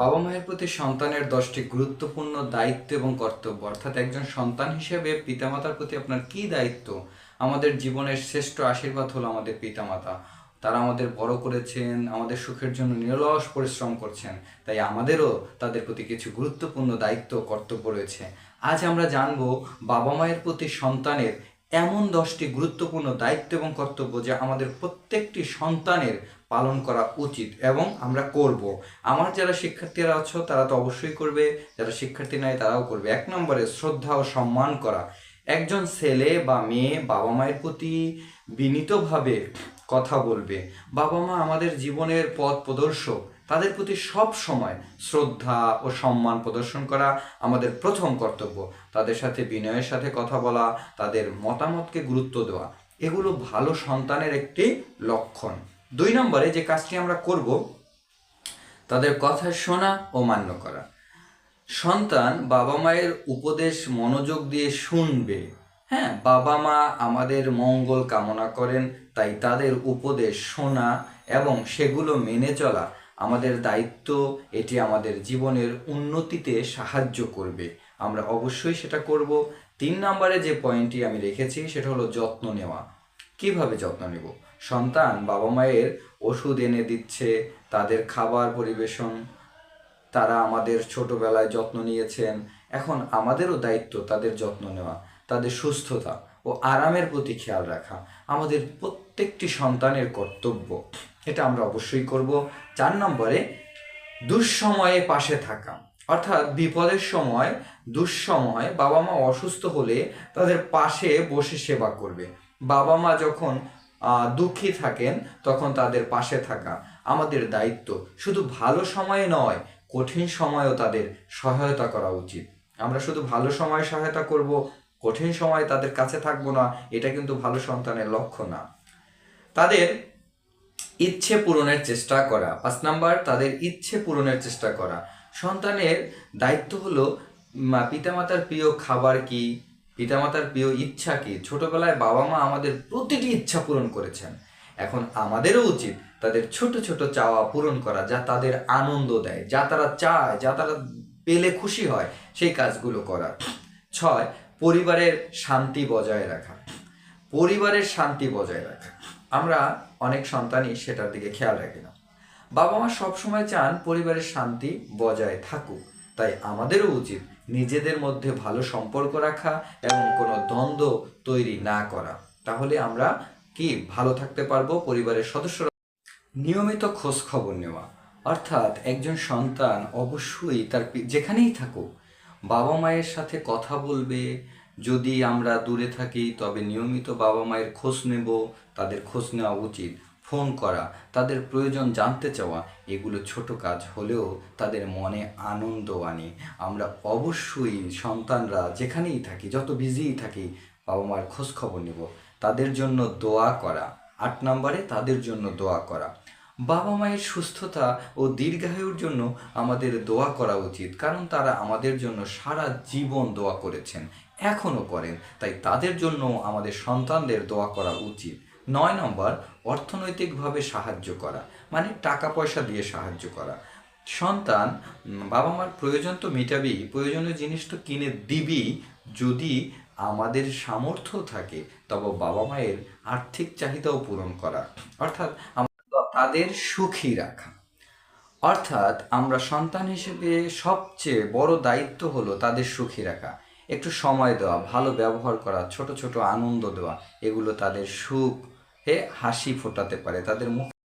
বাবা মায়ের প্রতি সন্তানের দশটি গুরুত্বপূর্ণ দায়িত্ব এবং কর্তব্য, অর্থাৎ একজন সন্তান হিসেবে পিতামাতার প্রতি আপনার কি দায়িত্ব? আমাদের জীবনের শ্রেষ্ঠ আশীর্বাদ হলো আমাদের পিতামাতা। তারা আমাদের বড় করেছেন, আমাদের সুখের জন্য নিরলস পরিশ্রম করছেন, তাই আমাদেরও তাদের প্রতি কিছু গুরুত্বপূর্ণ দায়িত্ব কর্তব্য রয়েছে। আজ আমরা জানব বাবা মায়ের প্রতি সন্তানের এমন দশটি গুরুত্বপূর্ণ দায়িত্ব এবং কর্তব্য যা আমাদের প্রত্যেকটি সন্তানের পালন করা উচিত এবং আমরা করব। আমার যারা শিক্ষার্থীরা আছো, তারা তো অবশ্যই করবে। যারা শিক্ষার্থী নাই, তারাও করবে। এক নম্বরে শ্রদ্ধা ও সম্মান করা। একজন ছেলে বা মেয়ে বাবা মায়ের প্রতি বিনীতভাবে কথা বলবে। বাবা মা আমাদের জীবনের পথ প্রদর্শক। তাদের প্রতি সব সময় শ্রদ্ধা ও সম্মান প্রদর্শন করা আমাদের প্রথম কর্তব্য। তাদের সাথে বিনয়ের সাথে কথা বলা, তাদের মতামতকে গুরুত্ব দেওয়া, এগুলো ভালো সন্তানের একটি লক্ষণ। দুই নম্বরে যে কাজটি আমরা করব, তাদের কথা শোনা ও মান্য করা। সন্তান বাবা মায়ের উপদেশ মনোযোগ দিয়ে শুনবে। হ্যাঁ বাবা মা আমাদের মঙ্গল কামনা করেন, তাই তাদের উপদেশ শোনা এবং সেগুলো মেনে চলা আমাদের দায়িত্ব এটি আমাদের জীবনের উন্নতিতে সাহায্য করবে। আমরা অবশ্যই সেটা করব। তিন নম্বরে যে পয়েন্টটি আমি রেখেছি, সেটা হলো যত্ন নেওয়া। কীভাবে যত্ন নেব? সন্তান বাবা মায়ের ওষুধ এনে দিচ্ছে, তাদের খাবার পরিবেশন, তারা আমাদের ছোটবেলায় যত্ন নিয়েছেন। এখন আমাদেরও দায়িত্ব তাদের যত্ন নেওয়া, তাদের সুস্থতা ও আরামের প্রতি খেয়াল রাখা। আমাদের প্রত্যেকটি সন্তানের কর্তব্য। এটা আমরা অবশ্যই করব। চার নম্বরে, দুঃসময়ে পাশে থাকা। অর্থাৎ বিপদের সময়, দুঃসময় বাবা মা অসুস্থ হলে তাদের পাশে বসে সেবা করবে। বাবা মা যখন দুঃখী থাকেন, তখন তাদের পাশে থাকা আমাদের দায়িত্ব। শুধু ভালো সময়ে নয়, কঠিন সময়েও তাদের সহায়তা করা উচিত। আমরা শুধু ভালো সময়ে সহায়তা করব, কঠিন সময়ে তাদের কাছে থাকব না, এটা কিন্তু ভালো সন্তানের লক্ষ্য না। তাদের ইচ্ছে পূরণের চেষ্টা করা। পাঁচ নাম্বার, তাদের ইচ্ছে পূরণের চেষ্টা করা। সন্তানের দায়িত্ব হলো পিতামাতার প্রিয় খাবার কি? পিতামাতার প্রিয় ইচ্ছা কি? ছোটবেলায় বাবা মা আমাদের প্রতিটি ইচ্ছা পূরণ করেছেন। এখন আমাদেরও উচিত তাদের ছোট ছোট চাওয়া পূরণ করা, যা তাদের আনন্দ দেয়, যা তারা চায়, যা তারা পেলে খুশি হয়, সেই কাজগুলো করা। ছয়, পরিবারের শান্তি বজায় রাখা। পরিবারের শান্তি বজায় রাখা। আমরা অনেক সন্তানই সেটার দিকে খেয়াল রাখি না। বাবা মা সবসময় চান পরিবারের শান্তি বজায় থাকুক। তাই আমাদেরও উচিত নিজেদের মধ্যে ভালো সম্পর্ক রাখা এবং কোনো দ্বন্দ্ব তৈরি না করা। তাহলে আমরা কি ভালো থাকতে পারব পরিবারের সদস্যরা? নিয়মিত খোঁজ খবর নেওয়া। অর্থাৎ একজন সন্তান অবশ্যই তার যেখানেই থাকুক বাবা মায়ের সাথে কথা বলবে যদি আমরা দূরে থাকি, তবে নিয়মিত বাবা মায়ের খোঁজ নেব, তাদের খোঁজ নেওয়া উচিত। ফোন করা, তাদের প্রয়োজন জানতে চাওয়া, এগুলো ছোট কাজ হলেও তাদের মনে আনন্দ আনে। আমরা অবশ্যই সন্তানরা যেখানেই থাকি, যত বিজিই থাকি, বাবা মায়ের খোঁজ খবর নেব। তাদের জন্য দোয়া করা। আট নম্বরে তাদের জন্য দোয়া করা। বাবা মায়ের সুস্থতা ও দীর্ঘায়ুর জন্য আমাদের দোয়া করা উচিত, কারণ তারা আমাদের জন্য সারা জীবন দোয়া করেছেন, এখনও করেন, তাই তাদের জন্য আমাদের সন্তানদের দোয়া করা উচিত। নয় নম্বর, অর্থনৈতিকভাবে সাহায্য করা মানে টাকা পয়সা দিয়ে সাহায্য করা। সন্তান বাবা মার প্রয়োজন তো মেটাবি, প্রয়োজনীয় জিনিস তো কিনে দিবি, যদি আমাদের সামর্থ্য থাকে, তবে বাবা মায়ের আর্থিক চাহিদাও পূরণ করা। অর্থাৎ তাদের সুখী রাখা। অর্থাৎ আমরা সন্তান হিসেবে সবচেয়ে বড় দায়িত্ব হলো তাদের সুখী রাখা। একটু সময় দেওয়া, ভালো ব্যবহার করা, ছোট ছোট আনন্দ দেওয়া, এগুলো তাদের সুখে হাসি ফোটাতে পারে, তাদের মুখ